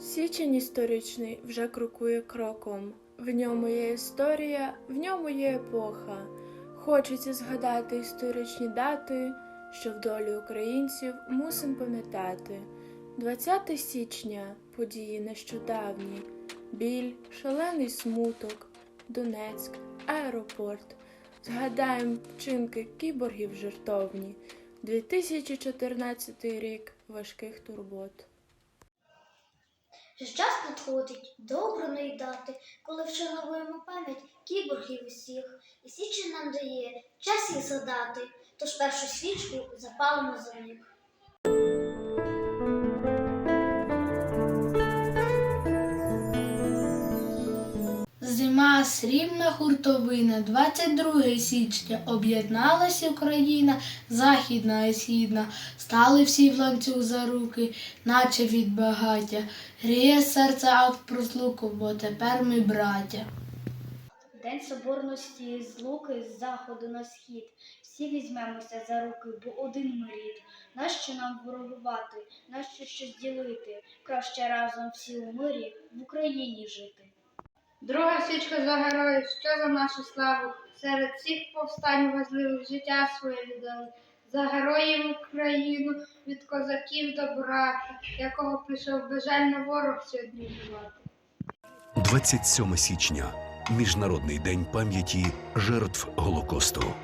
Січень історичний вже крокує кроком. В ньому є історія, в ньому є епоха. Хочеться згадати історичні дати, що в долі українців мусим пам'ятати. 20 січня події нещодавні, біль, шалений смуток, Донецьк, аеропорт. Згадаємо вчинки кіборгів жертовні. 2014 рік важких турбот. Що час надходить добраної наїдати, коли вшановуємо пам'ять кіборгів усіх, і січі нам дає час їх згадати, тож першу свічку запалимо за них. Срібна хуртовина, 22 січня об'єдналась Україна, західна і східна, стали всі в ланцюг за руки, наче від багаття. Гріє серце акт про злуку, бо тепер ми браття. День соборності з луки з заходу на схід. Всі візьмемося за руки, бо один ми рід. Нащо нам ворогувати, нащо щось ділити? Краще разом всі у мирі в Україні жити. Друга свічка за героїв, що за нашу славу. Серед всіх повстань важливих життя своє віддали. За героїв Україну від козаків до брата, якого прийшов бажально ворог сьогодні вбивати. 27 січня Міжнародний день пам'яті жертв Голокосту.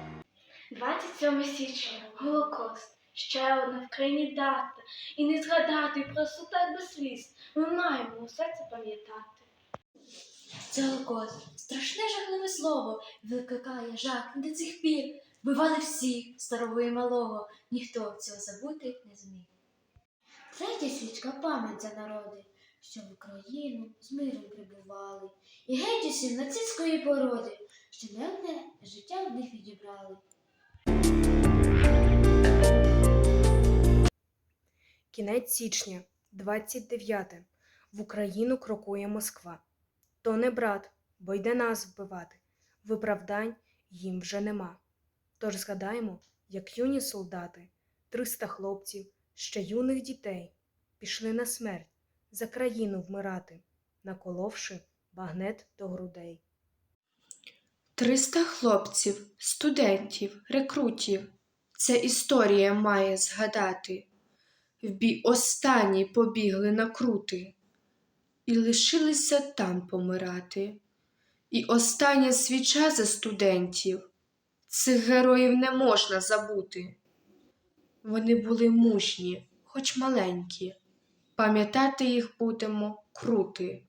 27 січня Голокост. Ще одна в країні дата. І не згадати просто так без сліз. Ми маємо усе це пам'ятати. Це Голокост. Страшне жахливе слово викликає жах до цих пір. Вбивали всіх, старого і малого. Ніхто цього забути не зміг. Третя свічка пам'ять за народи, що в Україну з миром прибували, і геть усім нацистської породи, що не життя в них відібрали. Кінець січня, 29. В Україну крокує Москва. То не брат, бо йде нас вбивати. Виправдань їм вже нема. Тож згадаємо, як юні солдати, 300 хлопців, ще юних дітей, пішли на смерть за країну вмирати, наколовши багнет до грудей. Триста хлопців, студентів, рекрутів. Це історія має згадати. В бій останній побігли на крути і лишилися там помирати. І остання свіча за студентів. Цих героїв не можна забути. Вони були мужні, хоч маленькі. Пам'ятати їх будемо крути.